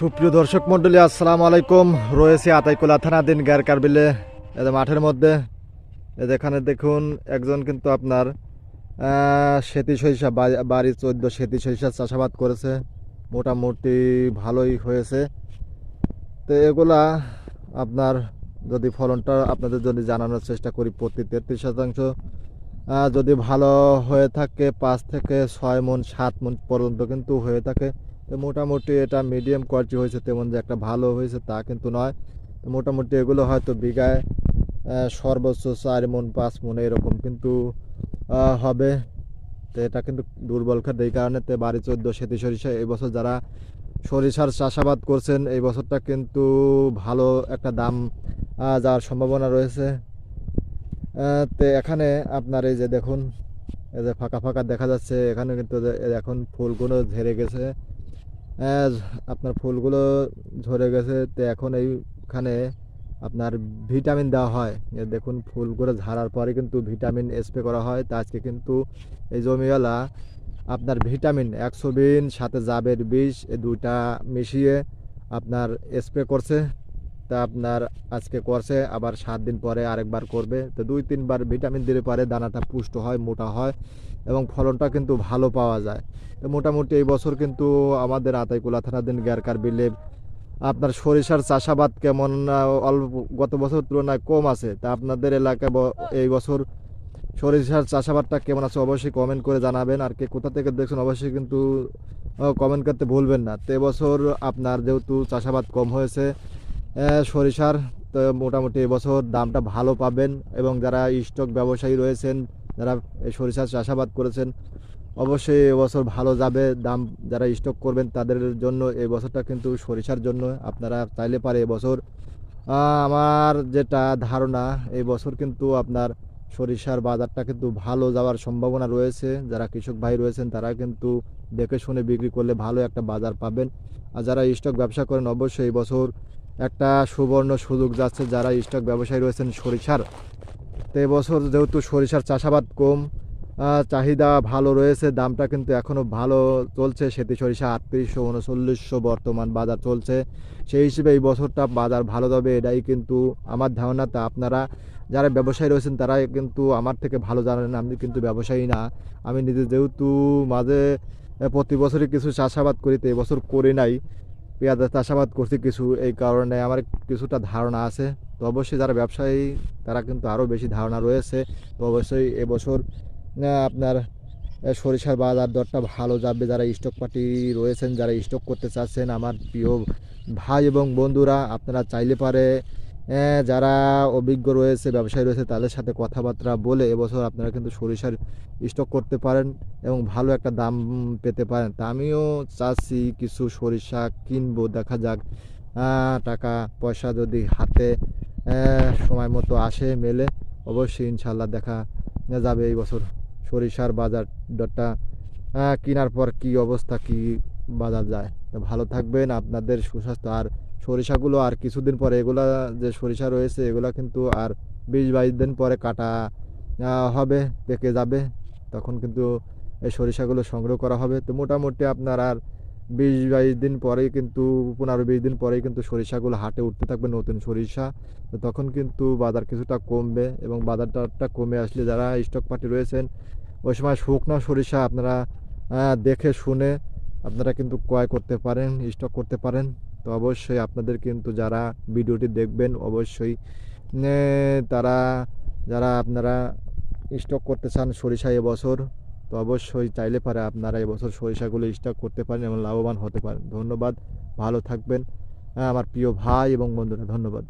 সুপ্রিয় দর্শক মন্ডলী আসসালামু আলাইকুম। রয়েছে আতাইকুলা থানাদিন গ্যার কারবিলে। এদের মাঠের মধ্যে এখানে দেখুন, একজন কিন্তু আপনার সেতি সরিষা বাড়ি চোদ্দ সেতি সরিষা চাষাবাদ করেছে। মোটামুটি ভালোই হয়েছে। তো এগুলা আপনার যদি ফলনটা আপনাদের যদি জানানোর চেষ্টা করি, প্রতি তেত্রিশ শতাংশ যদি ভালো হয়ে থাকে, পাঁচ থেকে ছয় মন, সাত মন পর্যন্ত কিন্তু হয়ে থাকে। মোটামুটি এটা মিডিয়াম কোয়ালিটি হয়েছে, তেমন যে একটা ভালো হয়েছে তা কিন্তু নয়। মোটামুটি এগুলো হয়তো বিঘায় সর্বোচ্চ চার মন, পাঁচ মন এরকম কিন্তু হবে। তো এটা কিন্তু দুর্বল খাদ্য এই কারণে, তো বাড়ি চোদ্দ, সেতি সরিষা, এই বছর যারা সরিষার চাষাবাদ করছেন, এই বছরটা কিন্তু ভালো একটা দাম যাওয়ার সম্ভাবনা রয়েছে। তো এখানে আপনার এই যে দেখুন, এই যে ফাঁকা ফাঁকা দেখা যাচ্ছে, এখানে কিন্তু এখন ফুলগুলো ঝেড়ে গেছে। আপনার ফুলগুলো ঝরে গেছে, তো এখন এইখানে আপনার ভিটামিন দেওয়া হয়। এ দেখুন, ফুলগুলো ঝাড়ার পরে কিন্তু ভিটামিন স্প্রে করা হয়। তা আজকে কিন্তু এই জমিওয়ালা আপনার ভিটামিন, একশো বিন, সাথে জাবের বিষ এই দুইটা মিশিয়ে আপনার স্প্রে করছে। তা আপনার আজকে করছে, আবার সাত দিন পরে আরেকবার করবে। তো দুই তিনবার ভিটামিন দিলে পরে দানাটা পুষ্ট হয়, মোটা হয় এবং ফলনটা কিন্তু ভালো পাওয়া যায়। তো মোটামুটি এই বছর কিন্তু আমাদের আতাইকুলা থানাদিন গ্যারকার বিলে আপনার সরিষার চাষাবাদ কেমন অল্প গত বছর তুলনায় কম আছে। তা আপনাদের এলাকায় এই বছর সরিষার চাষাবাদটা কেমন আছে অবশ্যই কমেন্ট করে জানাবেন। আর কে কোথা থেকে দেখছেন অবশ্যই কিন্তু কমেন্ট করতে ভুলবেন না। তো এবছর আপনার যেহেতু চাষাবাদ কম হয়েছে সরিষার, তো মোটামুটি এবছর দামটা ভালো পাবেন এবং যারা স্টক ব্যবসায়ী রয়েছেন, যারা এই সরিষার চাষাবাদ করেছেন, অবশ্যই এবছর ভালো যাবে দাম যারা স্টক করবেন তাদের জন্য। এই বছরটা কিন্তু সরিষার জন্য আপনারা চাইলে পারে এবছর। আমার যেটা ধারণা এই বছর কিন্তু আপনার সরিষার বাজারটা কিন্তু ভালো যাওয়ার সম্ভাবনা রয়েছে। যারা কৃষক ভাই রয়েছেন তারা কিন্তু দেখে শুনে বিক্রি করলে ভালো একটা বাজার পাবেন। আর যারা স্টক ব্যবসা করেন, অবশ্যই এই বছর একটা সুবর্ণ সুযোগ যাচ্ছে যারা স্টক ব্যবসায়ী রয়েছেন সরিষার। তো এবছর যেহেতু সরিষার চাষাবাদ কম চাহিদা ভালো রয়েছে, দামটা কিন্তু এখনও ভালো চলছে। সেতি সরিষা আটত্রিশশো উনচল্লিশশো বর্তমান বাজার চলছে। সেই হিসেবে এই বছরটা বাজার ভালো যাবে, এটাই কিন্তু আমার ধারণা। তা আপনারা যারা ব্যবসায়ী রয়েছেন তারা কিন্তু আমার থেকে ভালো জানেন। আমি কিন্তু ব্যবসায়ী না। আমি নিজে যেহেতু মাঝে প্রতি বছরই কিছু চাষাবাদ করি, তো এবছর করি নাই। পেঁয়াজের চাষাবাদ করছি কিছু, এই কারণে আমার কিছুটা ধারণা আছে। তো অবশ্যই যারা ব্যবসায়ী, তারা কিন্তু আরও বেশি ধারণা রয়েছে। তো অবশ্যই এবছর আপনার সরিষার বাজার দরটা ভালো যাবে। যারা স্টক পার্টি রয়েছেন, যারা স্টক করতে চাচ্ছেন, আমার প্রিয় ভাই এবং বন্ধুরা, আপনারা চাইলে পারে যারা অভিজ্ঞ রয়েছে, ব্যবসায়ী রয়েছে, তাদের সাথে কথাবার্তা বলে এবছর আপনারা কিন্তু সরিষার স্টক করতে পারেন এবং ভালো একটা দাম পেতে পারেন। তা আমিও চাচ্ছি কিছু সরিষা কিনবো, দেখা যাক। টাকা পয়সা যদি হাতে সময় মতো আসে, মেলে, অবশ্যই ইনশাল্লাহ দেখা যাবে এই বছর সরিষার বাজার দরটা। কেনার পর কি অবস্থা, কি বাজার যায়। তো ভালো থাকবেন, আপনাদের সুস্বাস্থ্য। আর সরিষাগুলো আর কিছুদিন পরে এগুলা যে সরিষা রয়েছে, এগুলা কিন্তু আর বিশ বাইশ দিন পরে কাটা হবে, পেকে যাবে। তখন কিন্তু এই সরিষাগুলো সংগ্রহ করা হবে। তো মোটামুটি আপনার আর বিশ বাইশ দিন পরেই কিন্তু, পনেরো বিশ দিন পরেই কিন্তু সরিষাগুলো হাটে উঠতে থাকবে নতুন সরিষা। তো তখন কিন্তু বাজার কিছুটা কমবে এবং বাজারটা কমে আসলে যারা স্টক পার্টি রয়েছেন, ওই সময় শুকনো সরিষা আপনারা দেখে শুনে আপনারা কিন্তু ক্রয় করতে পারেন স্টক করতে পারেন। তো অবশ্যই আপনাদের কিন্তু যারা ভিডিওটি দেখবেন অবশ্যই তারা, যারা আপনারা স্টক করতে চান সরিষা এবছর, তো অবশ্যই চাইলে পারে আপনারা এবছর সরিষাগুলো স্টক করতে পারেন এবং লাভবান হতে পারেন। ধন্যবাদ, ভালো থাকবেন। আমার প্রিয় ভাই এবং বন্ধুরা, ধন্যবাদ।